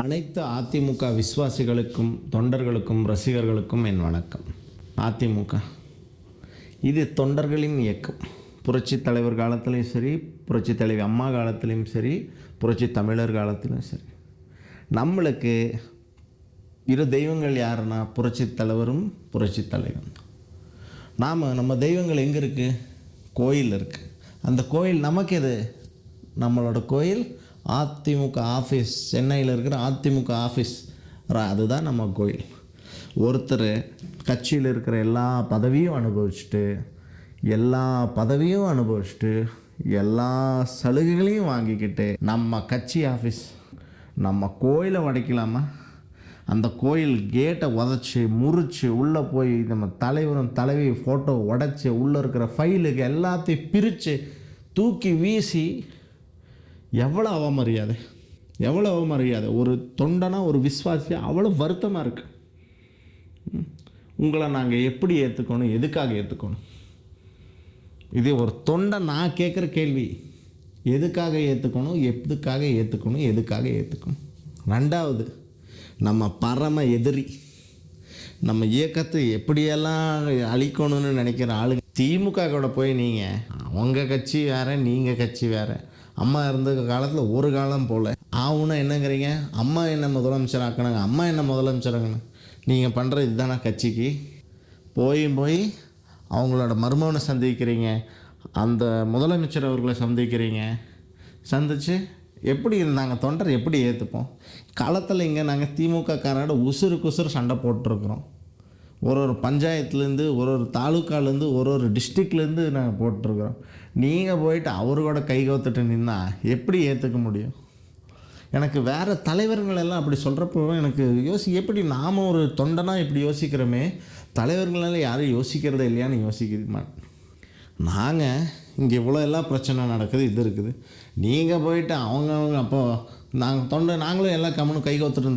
அனைத்து அதிமுக விசுவாசிகளுக்கும் தொண்டர்களுக்கும் ரசிகர்களுக்கும் என் வணக்கம். அதிமுக. இது தொண்டர்களின் இயக்கம். புரட்சி தலைவர் காலத்திலையும் சரி புரட்சி தலைவி அம்மா காலத்திலையும் சரி புரட்சி தமிழர் காலத்திலும் சரி. நம்மளுக்கு இரு தெய்வங்கள் யாருன்னா புரட்சி தலைவரும் புரட்சி தலைவரும் நாம் நம்ம தெய்வங்கள் எங்கே இருக்குது கோயில் இருக்குது அந்த கோயில் நமக்கு எது? நம்மளோட கோயில் அதிமுக ஆஃபீஸ் சென்னையில் இருக்கிற அதிமுக ஆஃபீஸ் அதுதான் நம்ம கோயில் ஒருத்தர் கட்சியில் இருக்கிற எல்லா பதவியும் அனுபவிச்சுட்டு எல்லா பதவியும் அனுபவிச்சுட்டு எல்லா சலுகைகளையும் வாங்கிக்கிட்டு நம்ம கட்சி ஆஃபீஸ் நம்ம கோயிலை உடைக்கலாமா? அந்த கோயில் கேட்டை உதச்சி முறிச்சு உள்ளே போய் நம்ம தலைவரும் தலைவி ஃபோட்டோ உடச்சி உள்ளே இருக்கிற ஃபைலுக்கு எல்லாத்தையும் பிரித்து தூக்கி வீசி எவ்வளோ அவமரியாதை? எவ்வளோ அவமரியாதை? ஒரு தொண்டனா ஒரு விஸ்வாசியாக அவ்வளோ வருத்தமாக இருக்குது உங்களை நாங்கள் எப்படி ஏற்றுக்கணும் எதுக்காக ஏற்றுக்கணும் இது ஒரு தொண்டை நான் கேட்குற கேள்வி. எதுக்காக ஏற்றுக்கணும் எதுக்காக ஏற்றுக்கணும் எதுக்காக ஏற்றுக்கணும் ரெண்டாவது நம்ம பரம எதிரி. நம்ம இயக்கத்தை எப்படியெல்லாம் அழிக்கணும்னு நினைக்கிற ஆளுங்க திமுக கூட போய் நீங்கள் அவங்க கட்சி வேறு நீங்கள் கட்சி வேறு அம்மா இருந்த காலத்தில் ஒரு காலம் போல். ஆவுன்னா என்னங்கிறீங்க? அம்மா என்ன முதலமைச்சர் ஆக்கினாங்க அம்மா என்ன முதலமைச்சர் ஆக்கினாங்க நீங்கள் பண்ணுற இதுதானா கட்சிக்கு? போய் போய் அவங்களோட மருமகனை சந்திக்கிறீங்க. அந்த முதலமைச்சர் அவர்களை சந்திக்கிறீங்க. சந்தித்து எப்படி நாங்கள் தொண்டர் எப்படி ஏற்றுப்போம் களத்தில் இங்கே நாங்கள் திமுக காரோட உசுறு குசுறு சண்டை போட்டிருக்கிறோம். ஒரு ஒரு பஞ்சாயத்துலேருந்து ஒரு ஒரு தாலுக்காலேருந்து ஒரு ஒரு டிஸ்ட்ரிக்ட்லேருந்து நாங்கள் போட்டிருக்கிறோம். நீங்கள் போயிட்டு அவரோட கை கோத்துட்டு நின்னா எப்படி ஏற்றுக்க முடியும்? எனக்கு வேறு தலைவர்கள் எல்லாம் அப்படி சொல்கிறப்போ எனக்கு யோசி எப்படி நாம் ஒரு தொண்டனாக இப்படி யோசிக்கிறோமே? தலைவர்களால் யாரும் யோசிக்கிறதே இல்லையான்னு யோசிக்கிறமா நாங்கள் இங்கே இவ்வளோ எல்லாம் பிரச்சனை நடக்குது இது இருக்குது. நீங்கள் போயிட்டு அவங்கவுங்க அப்போது நாங்கள் தொண்டை நாங்களும் எல்லாம் கம்முன்னு கை கோத்துட்டு